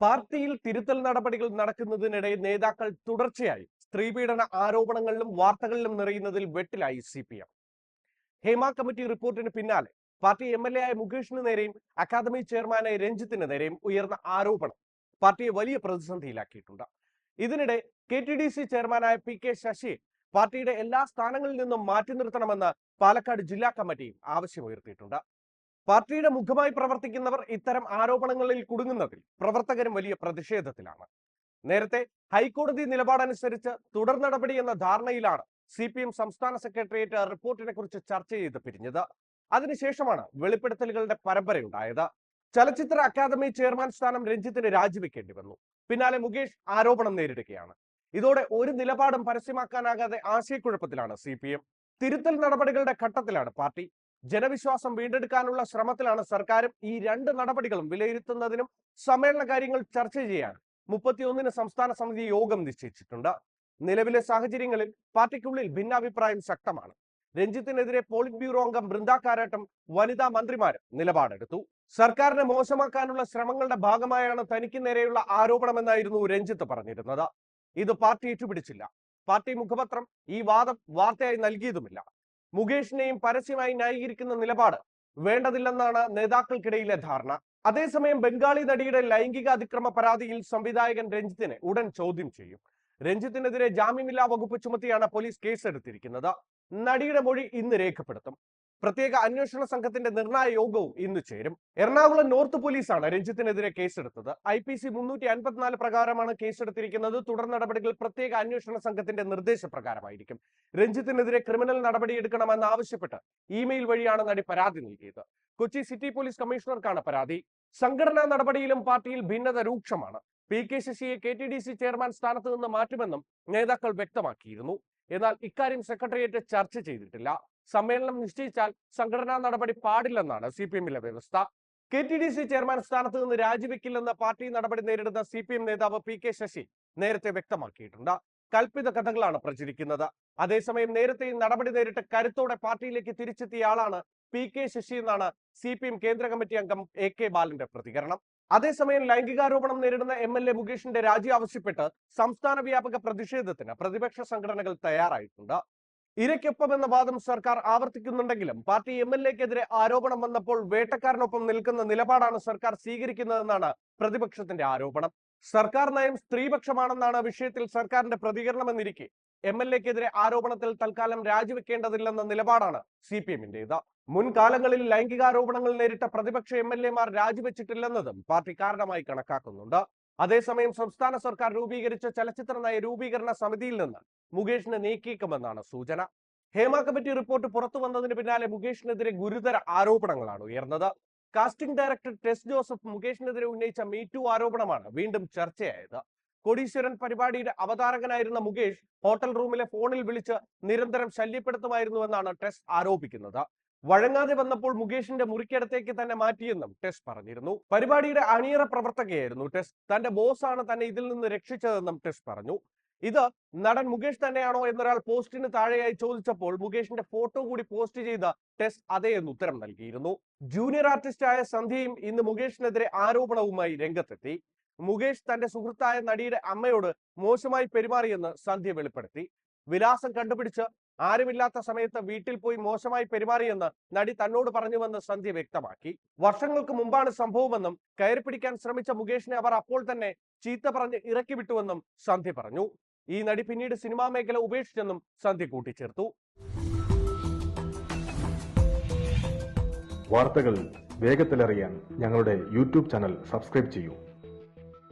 പാർട്ടിയിൽ തിരുത്തൽ നടപടികൾ നടക്കുന്നതിനിടെ നേതാക്കൾ തുടർച്ചയായി സ്ത്രീപീഡന ആരോപണങ്ങളിലും വാർത്തകളിലും നിറയുന്നതിൽ വെട്ടിലായി C P M Hema committee റിപ്പോർട്ടിന് പിന്നാലെ പാർട്ടി എം എൽ എ ആയ മുകേഷിന് നേരെയും അക്കാദമി ചെയർമാനായ രഞ്ജിത്തിന് നേരെയും ഉയർന്ന ആരോപണം പാർട്ടിയെ വലിയ പ്രതിസന്ധിയിലാക്കിയിട്ടുണ്ട്. ഇതിനിടെ കെ ടി ഡി സി ചെയർമാനായ പി കെ ശശിയെ പാർട്ടിയുടെ എല്ലാ സ്ഥാനങ്ങളിൽ നിന്നും മാറ്റി നിർത്തണമെന്ന് പാലക്കാട് ജില്ലാ കമ്മിറ്റിയും ആവശ്യമുയർത്തിയിട്ടുണ്ട് പാർട്ടിയുടെ മുഖമായി പ്രവർത്തിക്കുന്നവർ ഇത്തരം ആരോപണങ്ങളിൽ കുടുങ്ങുന്നതിൽ പ്രവർത്തകരും വലിയ പ്രതിഷേധത്തിലാണ്. നേരത്തെ ഹൈക്കോടതി നിലപാടനുസരിച്ച് തുടർ നടപടി എന്ന ധാരണയിലാണ് സി പി എം സംസ്ഥാന സെക്രട്ടേറിയറ്റ് റിപ്പോർട്ടിനെ കുറിച്ച് ചർച്ച ചെയ്ത് പിരിഞ്ഞത്. അതിനുശേഷമാണ് വെളിപ്പെടുത്തലുകളുടെ പരമ്പരയുണ്ടായത് ചലച്ചിത്ര അക്കാദമി ചെയർമാൻ സ്ഥാനം രഞ്ജിത്തിന് രാജിവെക്കേണ്ടി വന്നു. പിന്നാലെ മുകേഷ് ആരോപണം നേരിടുകയാണ്. ഇതോടെ ഒരു നിലപാടും പരസ്യമാക്കാനാകാതെ ആശയക്കുഴപ്പത്തിലാണ് സി പി എം തിരുത്തൽ നടപടികളുടെ ഘട്ടത്തിലാണ് പാർട്ടി. ജനവിശ്വാസം വീണ്ടെടുക്കാനുള്ള ശ്രമത്തിലാണ് സർക്കാരും ഈ രണ്ട് നടപടികളും വിലയിരുത്തുന്നതിനും സമ്മേളന കാര്യങ്ങൾ ചർച്ച ചെയ്യാൻ മുപ്പത്തിയൊന്നിന് സംസ്ഥാന സമിതി യോഗം നിശ്ചയിച്ചിട്ടുണ്ട്. നിലവിലെ സാഹചര്യങ്ങളിൽ പാർട്ടിക്കുള്ളിൽ ഭിന്നാഭിപ്രായം ശക്തമാണ്. രഞ്ജിത്തിനെതിരെ പോളിറ്റ് ബ്യൂറോ അംഗം ബൃന്ദ കാരാട്ടം വനിതാ മന്ത്രിമാരും നിലപാടെടുത്തു. സർക്കാരിനെ മോശമാക്കാനുള്ള ശ്രമങ്ങളുടെ ഭാഗമായാണ് തനിക്ക് നേരെയുള്ള ആരോപണമെന്നായിരുന്നു രഞ്ജിത്ത് പറഞ്ഞിരുന്നത്. ഇത് പാർട്ടി ഏറ്റുപിടിച്ചില്ല. പാർട്ടി മുഖപത്രം ഈ വാദം വാർത്തയായി നൽകിയതുമില്ല. മുകേഷിനെയും പരസ്യമായി ന്യായീകരിക്കുന്ന നിലപാട് വേണ്ടതില്ലെന്നാണ് നേതാക്കൾക്കിടയിലെ ധാരണ. അതേസമയം ബംഗാളി നടിയുടെ ലൈംഗിക അതിക്രമ പരാതിയിൽ സംവിധായകൻ രഞ്ജിത്തിനെ ഉടൻ ചോദ്യം ചെയ്യും. രഞ്ജിത്തിനെതിരെ ജാമ്യമില്ലാ വകുപ്പ് ചുമത്തിയാണ് പോലീസ് കേസെടുത്തിരിക്കുന്നത്. നടിയുടെ മൊഴി ഇന്ന് രേഖപ്പെടുത്തും. പ്രത്യേക അന്വേഷണ സംഘത്തിന്റെ നിർണായ യോഗവും ഇന്ന് ചേരും. എറണാകുളം നോർത്ത് പോലീസാണ് രഞ്ജിത്തിനെതിരെ കേസെടുത്തത്. ഐ പി സി മുന്നൂറ്റി അൻപത്തിനാല് പ്രകാരമാണ് കേസെടുത്തിരിക്കുന്നത്. തുടർ നടപടികൾ പ്രത്യേക അന്വേഷണ സംഘത്തിന്റെ നിർദ്ദേശപ്രകാരമായിരിക്കും. രഞ്ജിത്തിനെതിരെ ക്രിമിനൽ നടപടിയെടുക്കണമെന്ന് ആവശ്യപ്പെട്ട് ഇമെയിൽ വഴിയാണ് നടി പരാതി നൽകിയത്. കൊച്ചി സിറ്റി പോലീസ് കമ്മീഷണർക്കാണ് പരാതി. സംഘടനാ നടപടിയിലും പാർട്ടിയിൽ ഭിന്നത രൂക്ഷമാണ്. പി കെ ശശിയെ K T D C chairman സ്ഥാനത്ത് നിന്ന് മാറ്റുമെന്നും നേതാക്കൾ വ്യക്തമാക്കിയിരുന്നു. എന്നാൽ ഇക്കാര്യം സെക്രട്ടേറിയറ്റ് ചർച്ച ചെയ്തിട്ടില്ല. സമ്മേളനം നിശ്ചയിച്ചാൽ സംഘടനാ നടപടി പാടില്ലെന്നാണ് സി പി എമ്മിലെ വ്യവസ്ഥ. K T D C chairman സ്ഥാനത്ത് നിന്ന് രാജിവെക്കില്ലെന്ന പാർട്ടി നടപടി നേരിടുന്ന സി പി എം നേതാവ് പി കെ ശശി നേരത്തെ വ്യക്തമാക്കിയിട്ടുണ്ട്. കൽപ്പിത കഥകളാണ് പ്രചരിക്കുന്നത്. അതേസമയം നേരത്തെ ഈ നടപടി നേരിട്ട് കരുത്തോടെ പാർട്ടിയിലേക്ക് തിരിച്ചെത്തിയ ആളാണ് പി കെ ശശി എന്നാണ് സി പി എം കേന്ദ്ര കമ്മിറ്റി അംഗം എ കെ ബാലന്റെ പ്രതികരണം. അതേസമയം ലൈംഗികാരോപണം നേരിടുന്ന എം എൽ എ മുകേഷിന്റെ രാജി ആവശ്യപ്പെട്ട് സംസ്ഥാന വ്യാപക പ്രതിഷേധത്തിന് പ്രതിപക്ഷ സംഘടനകൾ തയ്യാറായിട്ടുണ്ട്. ഇരയ്ക്കൊപ്പം എന്ന വാദം സർക്കാർ ആവർത്തിക്കുന്നുണ്ടെങ്കിലും പാർട്ടി എം എൽ എക്കെതിരെ ആരോപണം വന്നപ്പോൾ വേട്ടക്കാരനൊപ്പം നിൽക്കുന്ന നിലപാടാണ് സർക്കാർ സ്വീകരിക്കുന്നതെന്നാണ് പ്രതിപക്ഷത്തിന്റെ ആരോപണം. സർക്കാർ നയം സ്ത്രീപക്ഷമാണെന്നാണ് വിഷയത്തിൽ സർക്കാരിന്റെ പ്രതികരണമെന്നിരിക്കെ എം എൽ എക്കെതിരെ ആരോപണത്തിൽ തൽക്കാലം രാജിവെക്കേണ്ടതില്ലെന്ന നിലപാടാണ് സി പി എമ്മിന്റേത്. മുൻകാലങ്ങളിൽ ലൈംഗികാരോപണങ്ങൾ നേരിട്ട പ്രതിപക്ഷ എം എൽ എമാർ രാജിവെച്ചിട്ടില്ലെന്നതും പാർട്ടി കാരണമായി കണക്കാക്കുന്നുണ്ട്. അതേസമയം സംസ്ഥാന സർക്കാർ രൂപീകരിച്ച ചലച്ചിത്ര നയ രൂപീകരണ സമിതിയിൽ നിന്ന് മുകേഷിനെ നീക്കിയേക്കുമെന്നാണ് സൂചന. ഹേമ കമ്മിറ്റി റിപ്പോർട്ട് പുറത്തു വന്നതിന് പിന്നാലെ മുകേഷിനെതിരെ ഗുരുതര ആരോപണങ്ങളാണ് ഉയർന്നത്. കാസ്റ്റിംഗ് ഡയറക്ടർ ടെസ് ജോസഫ് മുകേഷിനെതിരെ ഉന്നയിച്ച മീറ്റു ആരോപണമാണ് വീണ്ടും ചർച്ചയായത്. കോടീശ്വരൻ പരിപാടിയുടെ അവതാരകനായിരുന്ന മുകേഷ് ഹോട്ടൽ റൂമിലെ ഫോണിൽ വിളിച്ച് നിരന്തരം ശല്യപ്പെടുത്തുമായിരുന്നുവെന്നാണ് ടെസ് ആരോപിക്കുന്നത്. വഴങ്ങാതെ വന്നപ്പോൾ മുകേഷിന്റെ മുറിക്കടുത്തേക്ക് തന്നെ മാറ്റിയെന്നും ടെസ് പറഞ്ഞിരുന്നു. പരിപാടിയുടെ അണിയറ പ്രവർത്തകയായിരുന്നു ടെസ്. തന്റെ ബോസാണ് തന്നെ ഇതിൽ നിന്ന് രക്ഷിച്ചതെന്നും ടെസ് പറഞ്ഞു. ഇത് നടൻ മുകേഷ് തന്നെയാണോ എന്നൊരാൾ പോസ്റ്റിന് താഴെയായി ചോദിച്ചപ്പോൾ മുകേഷിന്റെ ഫോട്ടോ കൂടി പോസ്റ്റ് ചെയ്ത ടെസ് അതേ എന്ന് ഉത്തരം നൽകിയിരുന്നു. ജൂനിയർ ആർട്ടിസ്റ്റായ സന്ധ്യയും ഇന്ന് മുകേഷിനെതിരെ ആരോപണവുമായി രംഗത്തെത്തി. മുകേഷ് തന്റെ സുഹൃത്തായ നടിയുടെ അമ്മയോട് മോശമായി പെരുമാറിയെന്ന് സന്ധ്യ വെളിപ്പെടുത്തി. വിലാസം കണ്ടുപിടിച്ച് ആരുമില്ലാത്ത സമയത്ത് വീട്ടിൽ പോയി മോശമായി പെരുമാറിയെന്ന് നടി തന്നോട് പറഞ്ഞുവെന്ന് സന്ധ്യ വ്യക്തമാക്കി. വർഷങ്ങൾക്ക് മുമ്പാണ് സംഭവമെന്നും കയറി പിടിക്കാൻ ശ്രമിച്ച മുകേഷിനെ അവർ അപ്പോൾ തന്നെ ചീത്ത പറഞ്ഞ് ഇറക്കി വിട്ടുവെന്നും സന്ധ്യ പറഞ്ഞു. ഈ നടി പിന്നീട് സിനിമാ മേഖല ഉപേക്ഷിച്ചെന്നും സന്ധ്യ കൂട്ടിച്ചേർത്തു. വാർത്തകൾ വേഗത്തിലറിയാൻ ഞങ്ങളുടെ യൂട്യൂബ് ചാനൽ സബ്സ്ക്രൈബ് ചെയ്യൂ.